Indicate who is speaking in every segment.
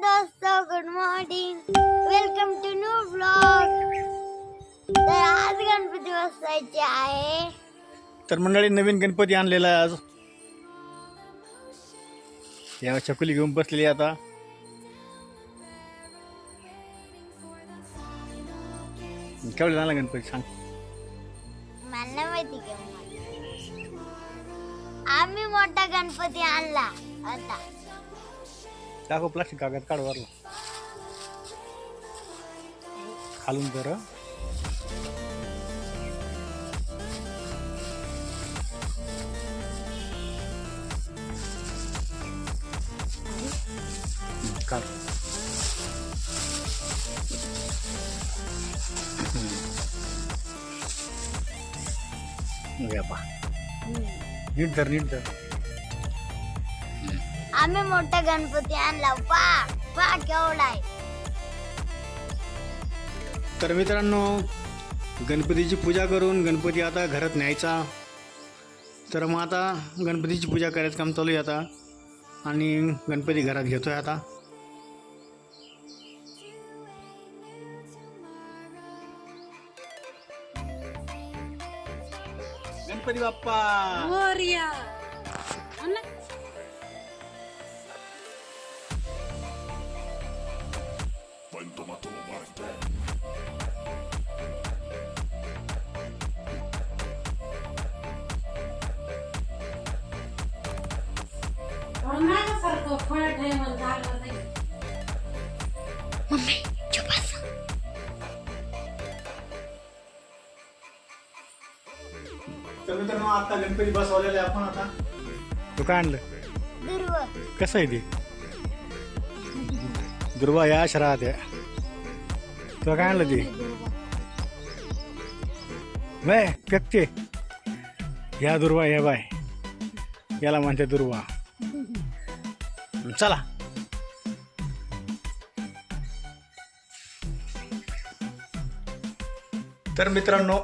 Speaker 1: दोस्तों good morning welcome to new blog तर आज गणपती बसायचे आहे.
Speaker 2: तर मंडळी नवीन गणपती आणलेला आहे आज. या चकुली घेऊन बसलेली आहे आता. केवढा आणला गणपती सांग.
Speaker 1: मला माहिती का आम्ही मोठा गणपती आणला आता
Speaker 2: दाखव प्लास्टिक कागद काढ वरला खालून कर काढ हम्म. हे पहा. नीट धर नीट धर
Speaker 1: आम्ही मोठा गणपती आणला. पा पा केवढा आहे
Speaker 2: तर मित्रांनो गणपतीची पूजा करून गणपती आता घरात न्यायचा. तर मग आता गणपतीची पूजा करायचं काम चालू आहे आता. आणि गणपती घरात घेतोय आता. गणपती बाप्पा!
Speaker 3: Gloria. Ano? सारखं फळ ठेवलं झालं नाही
Speaker 2: तर मित्रांनो आता गणपती बसवलेले आपण आता तू काय आणलं
Speaker 1: दुर्व
Speaker 2: कसं आहे ते दुर्वा या शरात आहे तुला काय आणलं ते नाही फेकते या दुर्वा या बाय याला म्हणते दुर्वा चला तर मित्रांनो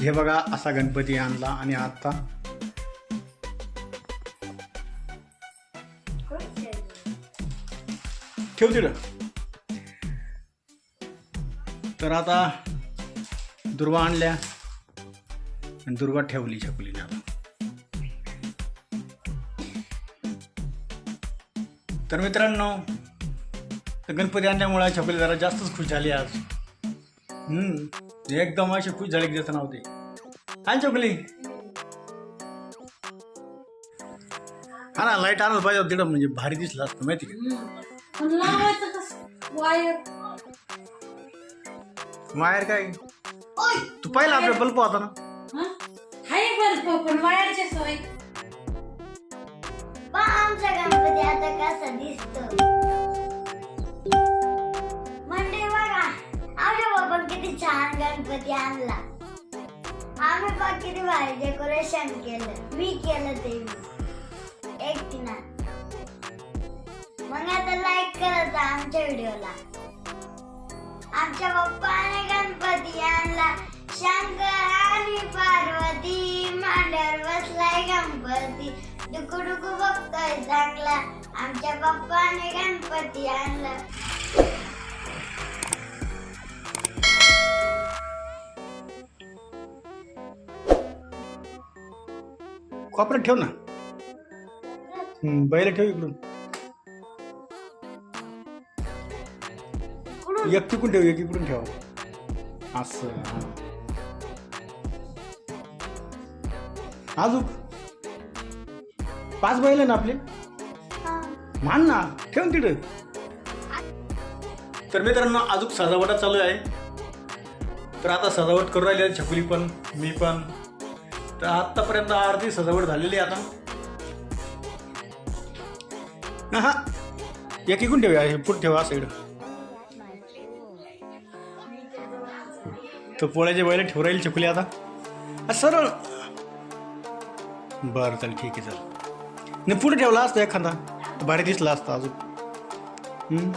Speaker 2: हे बघा असा गणपती आणला आणि आता ठेव तर आता दुर्वा आणल्या आणि दुर्वा ठेवली छकुलीने आता तर मित्रांनो तर गणपती आणल्यामुळे छकुली जरा जास्तच खुश झाली आज. हम्म एकदम अशी खुश झाली की देत नव्हते काय छकुली. हा ना लाइट आणत पाहिजे होतं तिथं म्हणजे भारी दिसला असतं माहिती का?
Speaker 3: वायर
Speaker 2: माहेर काय? तू पाहिलं आपल्या बल्ब होता ना.
Speaker 3: हं? हाय बल्ब पण वायरची सोय.
Speaker 1: आमचा गणपती आता कसा दिसतो. म्हणजे बघा आमच्या बाबा किती छान गणपती आणला. आम्ही बघ किती भारी डेकोरेशन केलं. मी केलं ते मी. एकटीनं. मग आता लाईक करत आमच्या व्हिडिओला आमच्या पप्पाने गणपती आणला शंकर आणि पार्वती मांड्यावर बसलाय गणपती. डुकू डुकू बघतोय चांगला. आमच्या पप्पाने गणपती आणला
Speaker 2: कॉपरेट ठेव ना. बैल ठेव इकडून. एक तिकडून ठेव एक इकडून ठेव. असं. अजून पाच बैल ना आपले? मान ना ठेव ना तिथं तर मित्रांनो अजून सजावट चालू आहे. तर आता सजावट करू राहिली छकुली पण मी पण. तर आतापर्यंत अर्धी सजावट झालेली आहे आता. हा एक इकून ठेवूया हे पुढे ठेवा साईड. तो पोळ्याचे बैल ठेव राहील छकुली आता सरळ. बरं चल ठीक आहे चल. नाही पुढे ठेवला असता एखादा? भारी दिसला असता अजून.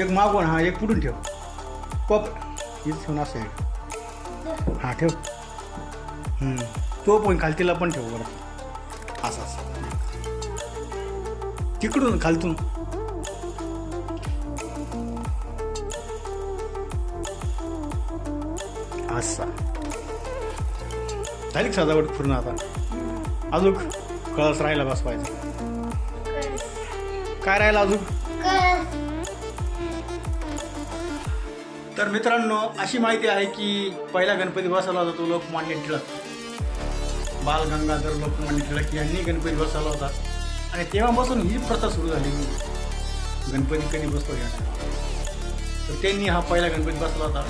Speaker 2: एक मागून हा एक पुढून ठेव. पप. हीच ठेवून असं आहे. हा ठेव. तो पण खालतीला पण ठेव बरं. असं असं. तिकडून खालतून. असा. झाली सजावट पूर्ण आता. अजून कळस राहिला बसवायचा. काय राहिला अजून? तर मित्रांनो अशी माहिती आहे की पहिला गणपती बसवला होता तो लोकमान्य टिळक. बाल गंगाधर लोकमान्य टिळक यांनी गणपती बसवला होता. आणि तेव्हापासून ही प्रथा सुरू झाली. गणपती कधी बसतो या तर त्यांनी हा पहिला गणपती बसवला होता.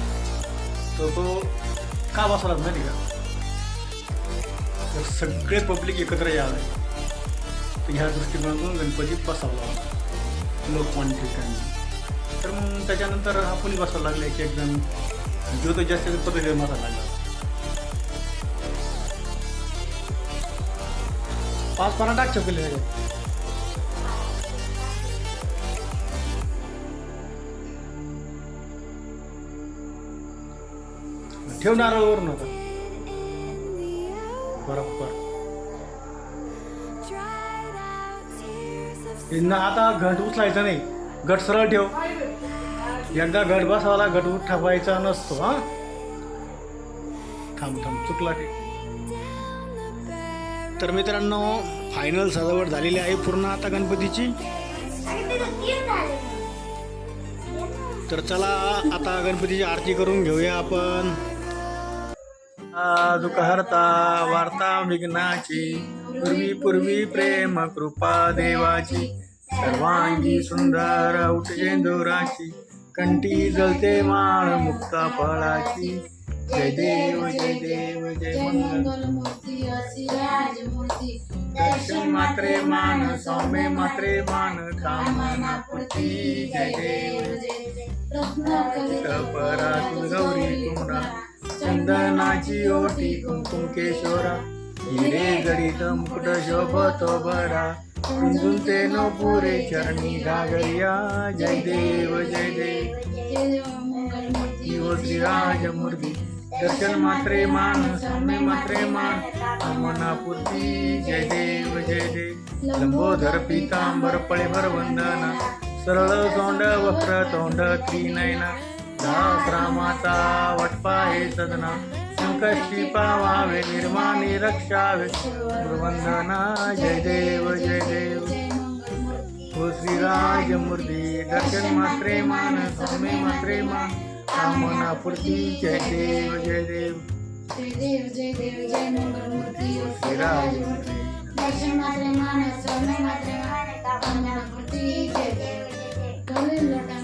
Speaker 2: तर तो का बसवला माहिती का? तर सगळे पब्लिक एकत्र यावे. तर ह्या दृष्टिकोनातून गणपती बसवला होता लोकमान्य ठिकाणी तर मग त्याच्यानंतर आपण बसायला लागले? की एकदम जो तो जास्त पद्धतीने बसायला लागला. पाच पराठा टाक चकले त्याच्यात ठेव नारळवर नका बरोबर. यांना आता घट उचलायचं नाही. घट सरळ ठेव. एकदा घट बसवाला घट उठावायचा नसतो हा. थांब थांब चुकला ते. तर मित्रांनो फायनल सजावट झालेली आहे पूर्ण आता गणपतीची. तर चला आता गणपतीची आरती करून घेऊया आपण. दुःख हरता वार्ता विघ्नाची पूर्वी पूर्वी प्रेम कृपा देवाची सर्वांगी सुंदर उठेंदुराची कंठी जळते माळ मुक्ता फळाची. जय देव जय देव जय
Speaker 3: मंगलमूर्ती
Speaker 2: दर्शन मात्रे मान सौम्य मात्रे मान कामना पुरती. जय देव. परा तू गौरी चंदनाची ओटी कुंकुम केशोरा. हिरे गडीत मुकुट शोभतो बरा कुंजून ते नो पुरे चरणी गागरिया जय देव जय देव. जीव श्रीराजमूर्ती दर्शन मात्रे मान सौम्य मात्रे मान. कामना पुरती जय देव जय देव. लंबोदर पीतांबर पळेभर वंदना. सरळ तोंड वक्र तोंड त्रिनयना दास रामाचा वटपा हे सदना संकष्टी पावावे निर्माणी रक्षावे. वंदना जय देव जय देव. हो श्रीराजमूर्ती दर्शन मात्रे मान सौम्य मात्रे मान. कामना पुरती जय देव जय देव.
Speaker 3: जय देव जय देव जय मंगलमूर्ती
Speaker 2: श्रीराजमूर्ती
Speaker 3: दर्शन मात्रे मान सौम्य मात्रे मान. कामनापूर्ती जय देव कलिल लोटांगण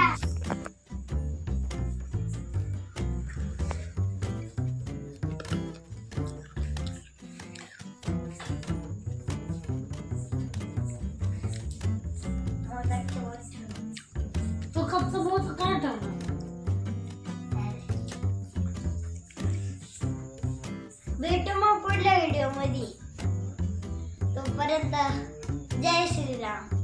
Speaker 3: तो कपचं बहुत काय ठेवला
Speaker 1: भेटू मग पुढल्या व्हिडिओमध्ये. तोपर्यंत जय श्रीराम.